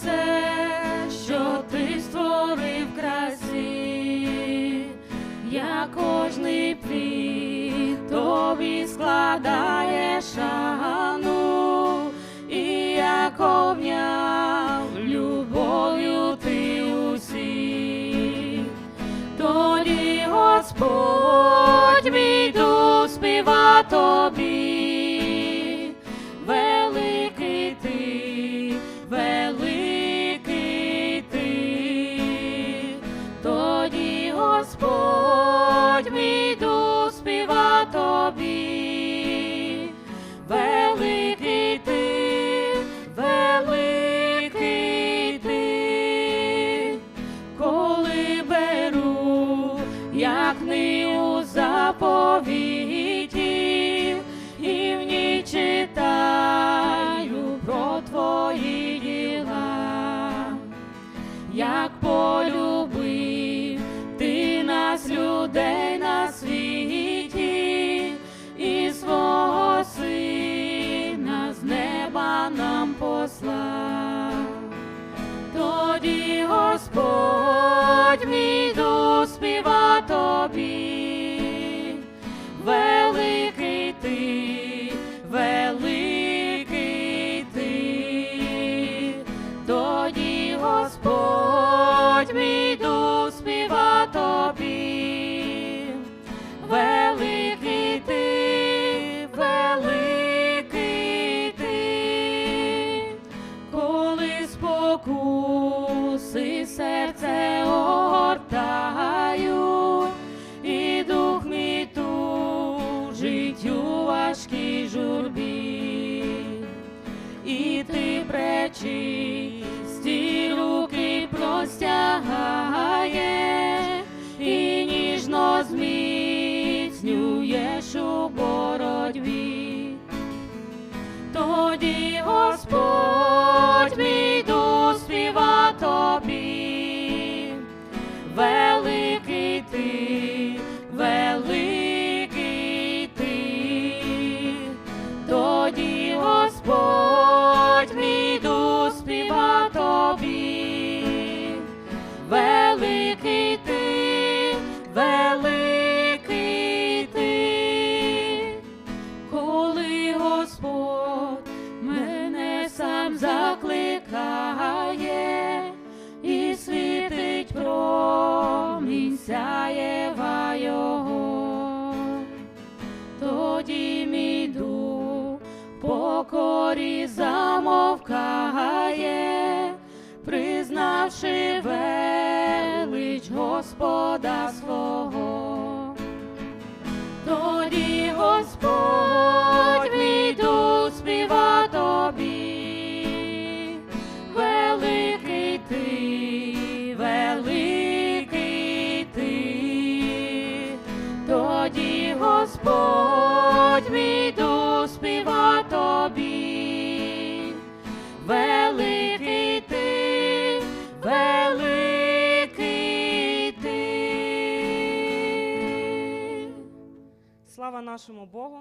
все, що ти створив красі, я кожний плід тобі складає шану, і як обняв любов'ю ти усіх, тоді Господь мій дух співа тобі, тобі, великий ти, великий ти, коли беру, як книгу заповіті, ти пречисті руки простягає, і ніжно зміцнюєш у боротьбі. Тоді Господь покорі замовкає, признавши велич Господа свого. Тоді Господь мій співа тобі, великий ти, великий ти, тоді Господь мій співа тобі, великий ти, великий ти. Слава нашому Богу!